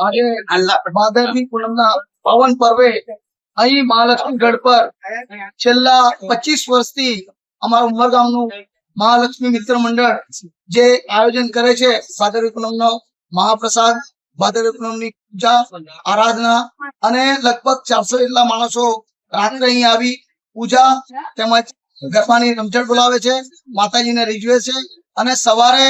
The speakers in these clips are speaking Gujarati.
આજે ભાદરવી પૂનમના પાવન પર્વે અહીં મહાલક્ષ્મી ગઢ પર છેલ્લા પચીસ વર્ષથી અમારા ઉમરગામનું મહાલક્ષ્મી મિત્ર મંડળ જે આયોજન કરે છે ભાદરવી પૂનમનો મહાપ્રસાદ ભાદરવી પૂનમની પૂજા આરાધના અને લગભગ ચારસો જેટલા માણસો રાત્રે અહીં આવી પૂજા તેમજ ગરબાની રમઝટ બોલાવે છે માતાજીને રીઝવે છે અને સવારે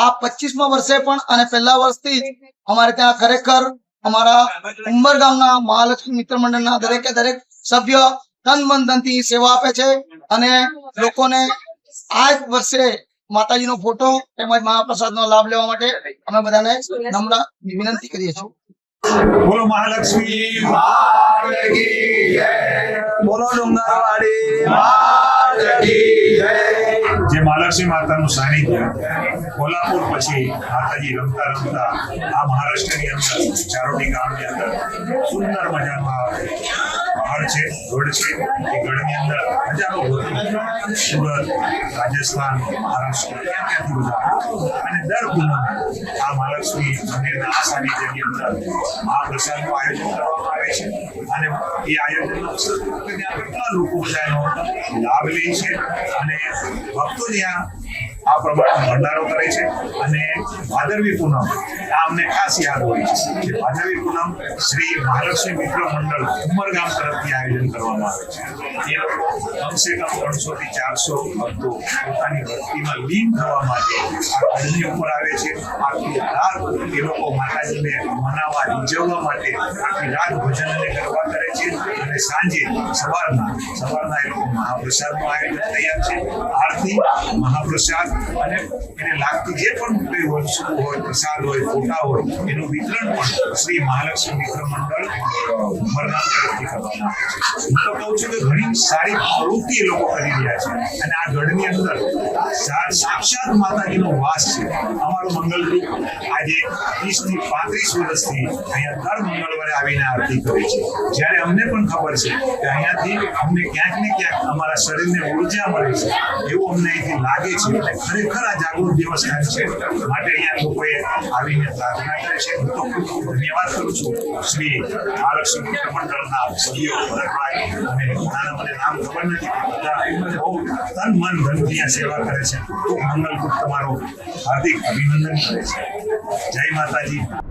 આ પચીસમા વર્ષે પણ અને પહેલા વર્ષથી અમારે ત્યાં ખરેખર અમારા ઉંબર ગામના મહાલક્ષ્મી મિત્ર મંડળના દરેકે દરેક સભ્ય તન મન સેવા આપે છે અને લોકોને આ વર્ષે માતાજીનો ફોટો તેમજ મહાપ્રસાદનો લાભ લેવા માટે અમે બધાને નમ્ર વિનંતી કરીએ છીએ. બોલો મહાલક્ષ્મી બોલો ડુંગરવાડી મહાલક્ષ્મી માતાનું સાનિધ્ય, કોલ્હાપુર પછી માતાજી રમતા રમતા આ મહારાષ્ટ્રની અંદર ચારોટી ગામની અંદર સુંદર મજામાં આ પહાડ છે, ગઢ છે. એ ગઢની અંદર હજારો સુરત, રાજસ્થાન, મહારાષ્ટ્ર, ક્યાં ક્યાંથી બધા અને દર પૂનમે આ મહાલક્ષ્મી મંદિરના આ સાનિધ્યની અંદર મહાપ્રસાદનું આયોજન કરવામાં આવે છે. અને એ આયોજન ત્યાં કેટલા લોકો બધા એનો લાભ લે છે. અને ભક્તો ત્યાં આ પ્રમાણે ભંડારો કરે છે અને ભાદરવી પૂનમ, આ અમને ખાસ યાદ હોય છે કે ભાદરવી પૂનમ શ્રી મહાલક્ષ્મી મિત્ર મંડળ ઉમરગામ તરફથી આયોજન કરવામાં આવે છે. એ લોકો કમસે કમ ત્રણસો થી ચારસો ભક્તો પોતાની ભક્તિમાં લીન થવા માટે આ ઘરની ઉપર આવે છે. આખી રાત એ લોકો માતાજીને મનાવવા રીઝવવા માટે આખી રાત ભજન અને ગરબા કરે છે અને સાંજે સવારના સવારના એ લોકો મહાપ્રસાદનું આયોજન તૈયાર છે. આરતી, મહાપ્રસાદ અને એને લાગતું જે પણ કોઈ વસ્તુ હોય, પ્રસાદ હોય, ફોટા હોય, એનું વિતરણ પણ શ્રી મહાલક્ષ્મી મિત્ર મંડળ ઉમરગામ તરફથી કરવામાં આવે છે. હું તો કહું છું કે ઘણી સારી પ્રવૃત્તિ એ લોકો કરી રહ્યા છે. અને આ ગઢની અંદર સાક્ષાત માતાજીનો વાસ છે. અમારું મંગલ ગ્રુપ આજે ત્રીસથી પાંત્રીસ વર્ષથી અહીંયા દર મંગળવારે આવીને આરતી કરે છે. જ્યારે અમને પણ ખબર છે કે અહીંયાથી અમને ક્યાંક ને ક્યાંક અમારા શરીરને ઊર્જા મળે છે. એવું અમને અહીંથી લાગે છે. ખરેખર આ જાગૃત દેવસ્થાન છે. માટે અહીંયા લોકોએ આવીને પ્રાર્થના કરે છે. તો ધન્યવાદ કરું છું શ્રી આરક્ષણ મંડળના સભ્યો ભરતભાઈ અને નાના મને નામ ખબર નથી બધા બહુ તન મન ધનથી સેવા કરે છે. ખૂબ મંગલરૂપ તમારો હાર્દિક અભિનંદન કરે છે. જય માતાજી.